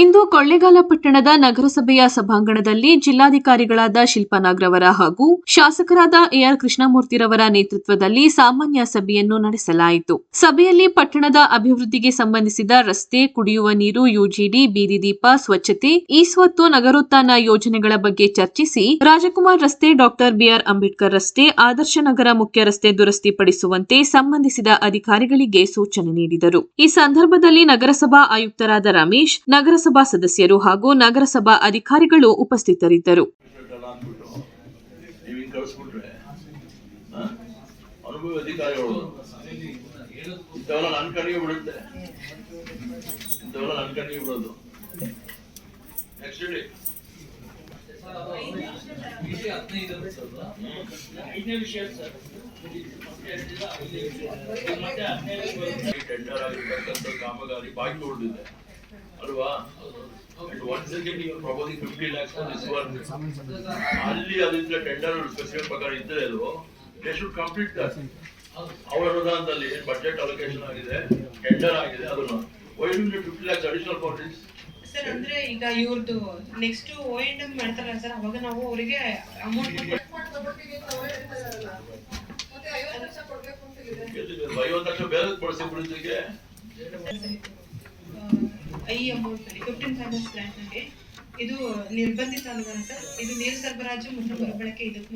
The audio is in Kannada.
ಇಂದು ಕೊಳ್ಳೇಗಾಲ ಪಟ್ಟಣದ ನಗರಸಭೆಯ ಸಭಾಂಗಣದಲ್ಲಿ ಜಿಲ್ಲಾಧಿಕಾರಿಗಳಾದ ಶಿಲ್ಪಾ ನಾಗ್ರವರ ಹಾಗೂ ಶಾಸಕರಾದ ಎಆರ್ ಕೃಷ್ಣಮೂರ್ತಿರವರ ನೇತೃತ್ವದಲ್ಲಿ ಸಾಮಾನ್ಯ ಸಭೆಯನ್ನು ನಡೆಸಲಾಯಿತು. ಸಭೆಯಲ್ಲಿ ಪಟ್ಟಣದ ಅಭಿವೃದ್ಧಿಗೆ ಸಂಬಂಧಿಸಿದ ರಸ್ತೆ, ಕುಡಿಯುವ ನೀರು, ಯುಜಿಡಿ, ಬೀದಿ ದೀಪ, ಸ್ವಚ್ಛತೆ ಈ ಸ್ವತ್ತು ನಗರೋತ್ಥಾನ ಯೋಜನೆಗಳ ಬಗ್ಗೆ ಚರ್ಚಿಸಿ ರಾಜಕುಮಾರ್ ರಸ್ತೆ, ಡಾಕ್ಟರ್ ಬಿಆರ್ ಅಂಬೇಡ್ಕರ್ ರಸ್ತೆ, ಆದರ್ಶ ನಗರ ಮುಖ್ಯ ರಸ್ತೆ ದುರಸ್ತಿಪಡಿಸುವಂತೆ ಸಂಬಂಧಿಸಿದ ಅಧಿಕಾರಿಗಳಿಗೆ ಸೂಚನೆ ನೀಡಿದರು. ಈ ಸಂದರ್ಭದಲ್ಲಿ ನಗರಸಭಾ ಆಯುಕ್ತರಾದ ರಮೇಶ್ ನಗರಸಭಾ ಸದಸ್ಯರು ಹಾಗೂ ನಗರಸಭಾ ಅಧಿಕಾರಿಗಳು ಉಪಸ್ಥಿತರಿದ್ದರು. ಕಾಮಗಾರಿ ಬಾಕಿ ಉಳಿದಿದೆ. ಅಲ್ವಾ one second again you fifty lakhs this ಅಲ್ಲಿ ಅದರಿಂದ ಟೆಂಡರ್ ಸ್ಪೆಸಿಫಿಕ್ ಪ್ರಕಾರ ಇದ್ರೆ ಅದು ದೇ ಶುಡ್ ಕಂಪ್ಲೀಟ್ ದಟ್ ಅವರ ಅನುದಾನದಲ್ಲಿ ಏನ್ ಬಜೆಟ್ ಅಲೋಕೇಶನ್ ಆಗಿದೆ ಟೆಂಡರ್ ಆಗಿದೆ ಅದನ್ನು. Why do fifty lakhs additional for this sir ಅಂದ್ರೆ ಈಗ ಇವ್ರದ್ದು ನೆಕ್ಸ್ಟ್ ಓ ಎಂಡ್ ಎಂ ಮಾಡ್ತಾರಲ್ಲ ಸರ್ ಅವಾಗ ನಾವು ಅವರಿಗೆ ಅಮೌಂಟ್ ಐವತ್ತು ಲಕ್ಷ ಬೇರೆ ಬಳಸಿ ಬಿಡಿಸಿಗೆ ಐ ಅಮೌಂಟ್ ಅಲ್ಲಿ ಫಿಫ್ಟೀನ್ ಫೈನಾನ್ಸ್ ಪ್ಲಾಂಟ್ನಲ್ಲಿ, ಇದು ನಿರ್ಬಂಧಿತ ಅನುದಾನ ಇದು ನೀರು ಸರಬರಾಜು ಮತ್ತು ಮರುಬಳಕೆ ಇದಕ್ಕೆ